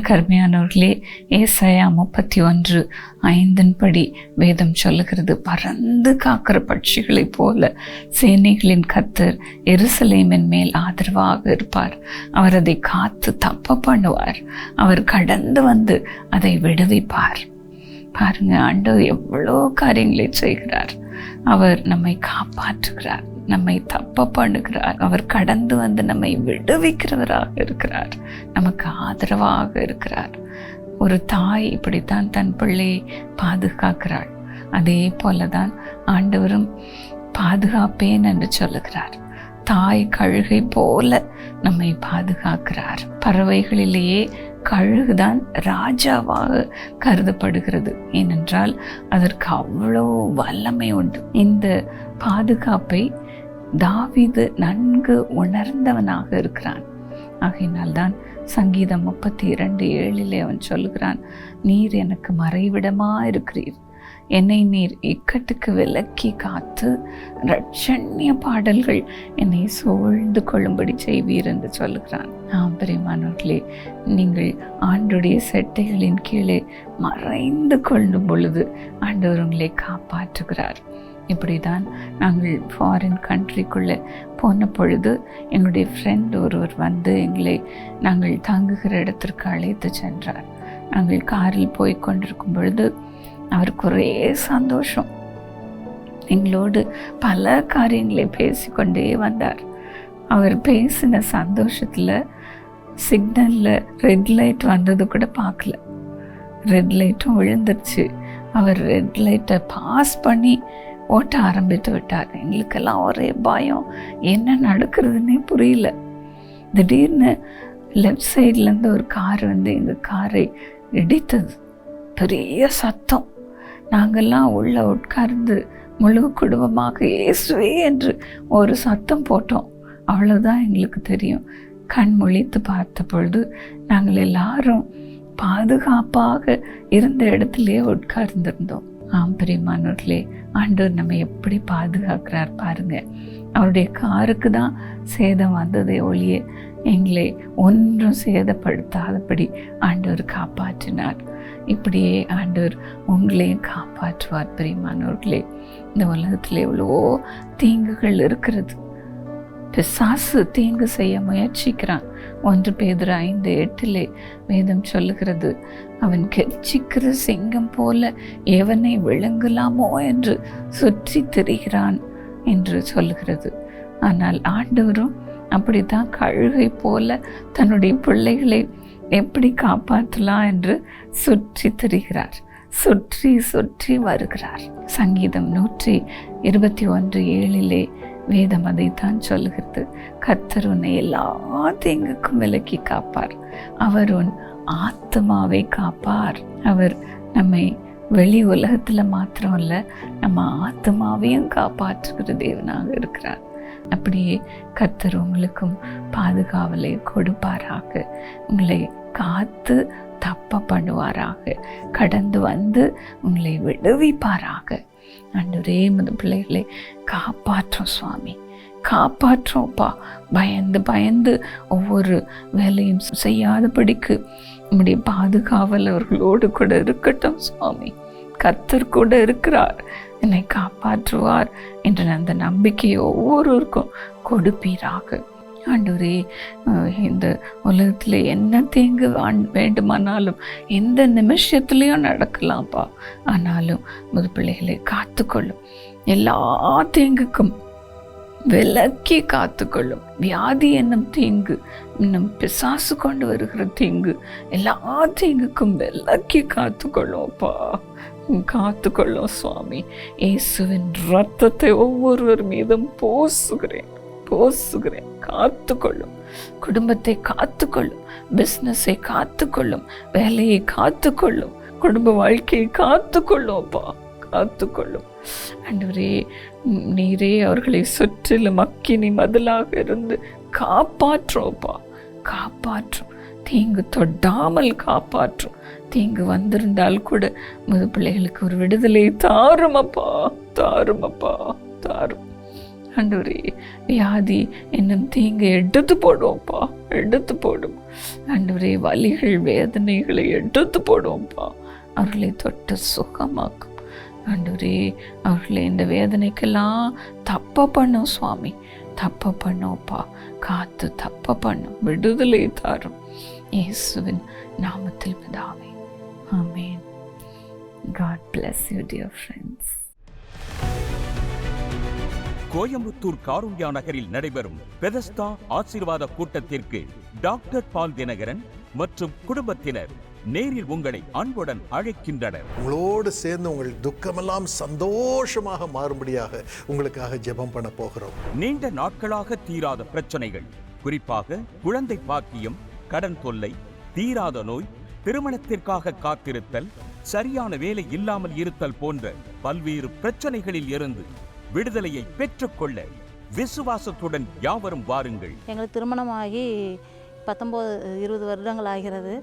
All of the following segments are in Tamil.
எனக்கு அருமையானவர்களே ஏசாயா முப்பத்தி ஒன்று ஐந்தின்படி வேதம் சொல்லுகிறது. பறந்து காக்கிற பட்சிகளைப் போல சேனைகளின் கத்தர் எருசலேமின் மேல் ஆதரவாக இருப்பார். அவர் அதை காத்து தப்ப பண்ணுவார். அவர் கடந்து வந்து அதை விடுவிப்பார். பாருங்க ஆண்டவர் எவ்வளோ காரியங்களை செய்கிறார். அவர் நம்மை காப்பாற்றுகிறார் நம்மை தப்ப பண்ணுகிறார் அவர் கடந்து வந்து நம்மை விடுவிக்கிறவராக இருக்கிறார் நமக்கு ஆதரவாக இருக்கிறார். ஒரு தாய் இப்படித்தான் தன் பிள்ளையை பாதுகாக்கிறாள். அதே போல தான் ஆண்டவரும் பாதுகாப்பேன் என்று சொல்லுகிறார். தாய் கழுகை போல நம்மை பாதுகாக்கிறார். பறவைகளிலேயே கழுகுதான் ராஜாவாக கருதப்படுகிறது. ஏனென்றால் அதற்கு அவ்வளோ வல்லமை உண்டு. இந்த பாதுகாப்பை தாவிது நன்கு உணர்ந்தவனாக இருக்கிறான். ஆகையினால்தான் சங்கீதம் முப்பத்தி இரண்டு ஏழிலே அவன் சொல்கிறான் நீர் எனக்கு மறைவிடமா இருக்கிறீர். என்னை நீர் இக்கட்டுக்கு விலக்கி காத்து ரட்சண்ய பாடல்கள் என்னை சூழ்ந்து கொள்ளும்படி செய்வீர் என்று சொல்லுகிறான். ஆம் பிரியமானவர்களே நீங்கள் ஆண்டுடைய செட்டைகளின் கீழே மறைந்து கொள்ளும் பொழுது ஆண்டவர் உங்களை காப்பாற்றுகிறார். இப்படி தான் நாங்கள் ஃபாரின் கண்ட்ரிக்குள்ளே போன பொழுது எங்களுடைய ஃப்ரெண்ட் ஒருவர் வந்து எங்களை நாங்கள் தங்குகிற இடத்திற்கு அழைத்து சென்றார். நாங்கள் காரில் போய் கொண்டிருக்கும் பொழுது அவருக்கு ஒரே சந்தோஷம். எங்களோடு பல காரியங்களை பேசிக்கொண்டே வந்தார். அவர் பேசின சந்தோஷத்தில் சிக்னலில் ரெட் லைட் வந்தது கூட பார்க்கல. ரெட் லைட்டும் விழுந்துருச்சு. அவர் ரெட் லைட்டை பாஸ் பண்ணி ஓட்ட ஆரம்பித்து விட்டார். எங்களுக்கெல்லாம் ஒரே பயம். என்ன நடக்கிறதுனே புரியல. திடீர்னு லெஃப்ட் சைட்லேருந்து ஒரு கார் வந்து எங்கள் காரை இடித்தது. பெரிய சத்தம். நாங்கள்லாம் உள்ள உட்கார்ந்து முழு குடும்பமாக இயேசுவே என்று ஒரு சத்தம் போட்டோம். அவ்வளோதான் எங்களுக்கு தெரியும். கண் முழித்து பார்த்த பொழுது நாங்கள் எல்லாரும் பாதுகாப்பாக இருந்த இடத்துலயே உட்கார்ந்திருந்தோம். ஆம் பிரியமானவர்களே ஆண்டவர் நம்ம எப்படி பாதுகாக்கிறார் பாருங்க. அவருடைய காருக்கு தான் சேதம் வந்ததே ஒழிய எங்களை ஒன்றும் சேதப்படுத்தாதபடி ஆண்டவர் காப்பாற்றினார். இப்படியே ஆண்டவர் உங்களையும் காப்பாற்றுவார் பிரியமானவர்களே. இந்த உலகத்தில் எவ்வளோ தீங்குகள் இருக்கிறது. பிசாசு தீங்கு செய்ய முயற்சிக்கிறான். ஒன்று பேதர் ஐந்து எட்டிலே வேதம் சொல்லுகிறது அவன் கெச்சிக்கிற சிங்கம் போல எவனை விழுங்கலாமோ என்று சுற்றி திரிகிறான் என்று சொல்லுகிறது. ஆனால் ஆண்டவரும் அப்படித்தான் கழுகை போல தன்னுடைய பிள்ளைகளை எப்படி காப்பாற்றலாம் என்று சுற்றி திரிகிறார். சுற்றி சுற்றி வருகிறார். சங்கீதம் நூற்றி இருபத்தி ஒன்று ஏழிலே வேதம் அதைத்தான் சொல்லுகிறது கத்தர் உன்னை எல்லா தீங்குக்கும் விலக்கி காப்பார். அவர் உன் ஆத்மாவை காப்பார். அவர் நம்மை வெளி உலகத்தில் மாத்திரம் இல்லை நம்ம ஆத்மாவையும் காப்பாற்றுகிற தேவனாக இருக்கிறார். அப்படியே கர்த்தர் உங்களுக்கும் பாதுகாவலை கொடுப்பாராக. உங்களை காத்து தப்ப பண்ணுவாராக. கடந்து வந்து உங்களை விடுவிப்பாராக. அன்றுரே மது பிள்ளைகளை காப்பாற்றும் சுவாமி. காப்பாற்றோப்பா பயந்து பயந்து ஒவ்வொரு வேலையும் செய்யாதபடிக்கு நம்முடைய பாதுகாவல் அவர்களோடு கூட இருக்கட்டும் சுவாமி. கத்தர் கூட இருக்கிறார். என்னை காப்பாற்றுவார் என்ற அந்த நம்பிக்கையை ஒவ்வொருவருக்கும் கொடுப்பீராக. ஆண்டவரே இந்த உலகத்தில் என்ன தேங்கு வேண்டுமானாலும் எந்த நிமிஷத்துலேயும் நடக்கலாம்ப்பா ஆனாலும் முது பிள்ளைகளை காத்துக்கொள்ளும். எல்லா தேங்குக்கும் விலக்கி காத்துக்கொள்ளும். வியாதி என்னும் தீங்கு இன்னும் பிசாசு கொண்டு வருகிற தீங்கு எல்லா தீங்குக்கும் விலக்கி காத்துக்கொள்ளும்ப்பா காத்துக்கொள்ளும் சுவாமி. இயேசுவின் ரத்தத்தை ஒவ்வொருவர் மீதும் போசுகிறேன் போசுகிறேன். காத்துக்கொள்ளும். குடும்பத்தை காத்துக்கொள்ளும். பிஸ்னஸை காத்துக்கொள்ளும். வேலையை காத்துக்கொள்ளும். குடும்ப வாழ்க்கையை காத்துக்கொள்ளும்ப்பா காத்துக்கொள்ளும். அன்றுவரே நீரே அவர்களை சுற்றிலும் அக்கினி மதிலாக இருந்து காப்பாற்றோப்பா காப்பாற்றும். தீங்கு தொட்டாமல் காப்பாற்றும். தீங்கு வந்திருந்தால் கூட முது பிள்ளைகளுக்கு ஒரு விடுதலை தாருமப்பா தாருமப்பா தாரும். ஆண்டவரே வியாதி என்னும் தீங்கை எடுத்து போடுவோம்ப்பா எடுத்து போடும். ஆண்டவரே வலிகள் வேதனைகளை எடுத்து போடுவோம்ப்பா. அவர்களை தொட்டு சுகமாக்கும். ஆண்டவரே அவர்களை இந்த வேதனைக்கெல்லாம் தப்ப பண்ணும் சுவாமி. தப்ப பண்ணோப்பா காத்து தப்ப பண்ணும். விடுதலை தாரும். இயேசுவின் நாமத்தில் பிதாவே. ஆமென். God bless you dear friends. Coimbatore Karunya நகரில் நடைபெறும் பெதஸ்தா ஆசீர்வாத கூட்டத்திற்கு டாக்டர் பால் தினகரன் மற்றும் குடும்பத்தினர் நேரில் உங்களை அன்புடன் அழைக்கின்றனர். உங்களோடு சேர்ந்து உங்கள் துக்கமெல்லாம் சந்தோஷமாக மாறும்படியாக உங்களுக்காக ஜெபம் பண்ண போகிறோம். நீண்ட நாட்களாக தீராத பிரச்சனைகள் குறிப்பாக குழந்தை பாக்கியம் கடன் தொல்லை தீராத நோய் திருமணத்திற்காக காத்திருத்தல் சரியான வேலை இல்லாமல் இருத்தல் போன்ற பல்வேறு பிரச்சனைகளில் இருந்து விடுதலையை பெற்றுக்கொள்ள விசுவாசத்துடன் யாவரும் வாருங்கள். எங்களுக்கு திருமணமாகி பத்தொம்போது இருபது வருடங்கள் ஆகிறது.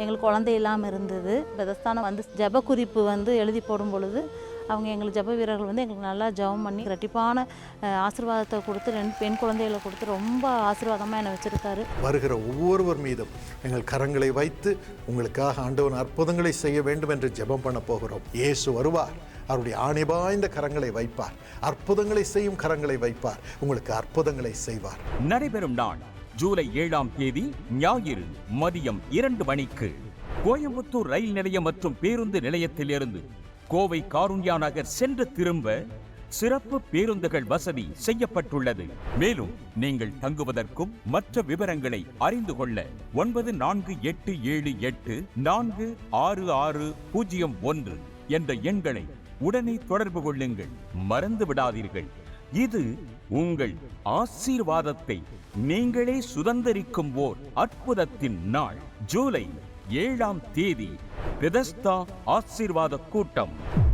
எங்களுக்கு குழந்தை இல்லாமல் இருந்தது. பெதஸ்தானம் வந்து ஜெப குறிப்பு வந்து எழுதி போடும் பொழுது அவங்க எங்களுக்கு ஜெப வீரர்கள் வந்து எங்களுக்கு நல்லா ஜெபம் பண்ணி ரெட்டிப்பான அஹ், ஆசீர்வாதத்தை கொடுத்து ரெண்டு பெண் குழந்தைகளை கொடுத்து ரொம்ப ஆசீர்வாதமாக என்னை வச்சுருக்காரு. வருகிற ஒவ்வொருவர் மீதும் எங்கள் கரங்களை வைத்து உங்களுக்காக ஆண்டவன் அற்புதங்களை செய்ய வேண்டும் என்று ஜெபம் பண்ண போகிறோம். இயேசு வருவார். அவருடைய ஆணிபாய்ந்த கரங்களை வைப்பார். அற்புதங்களை செய்யும் கரங்களை வைப்பார். உங்களுக்கு அற்புதங்களை செய்வார். நடைபெறும் நாள் ஜூலை ஏழாம் தேதி ஞாயிறு மதியம் இரண்டு மணிக்கு கோயம்புத்தூர் ரயில் நிலையம் மற்றும் பேருந்து நிலையத்திலிருந்து கோவை காருண்யா நகர் சென்று திரும்ப சிறப்பு பேருந்துகள் வசதி செய்யப்பட்டுள்ளது. மேலும் நீங்கள் தங்குவதற்கும் மற்ற விவரங்களை அறிந்து கொள்ள ஒன்பது நான்கு எட்டு ஏழு எட்டு நான்கு ஆறு ஆறு பூஜ்ஜியம் ஒன்று என்ற எண்களை உடனே தொடர்பு கொள்ளுங்கள். மறந்து விடாதீர்கள். இது உங்கள் ஆசீர்வாதத்தை நீங்களே சுதந்திரிக்கும் ஓர் அற்புதத்தின் நாள். ஜூலை ஏழாம் தேதி. பெதஸ்தா ஆசீர்வாத கூட்டம்.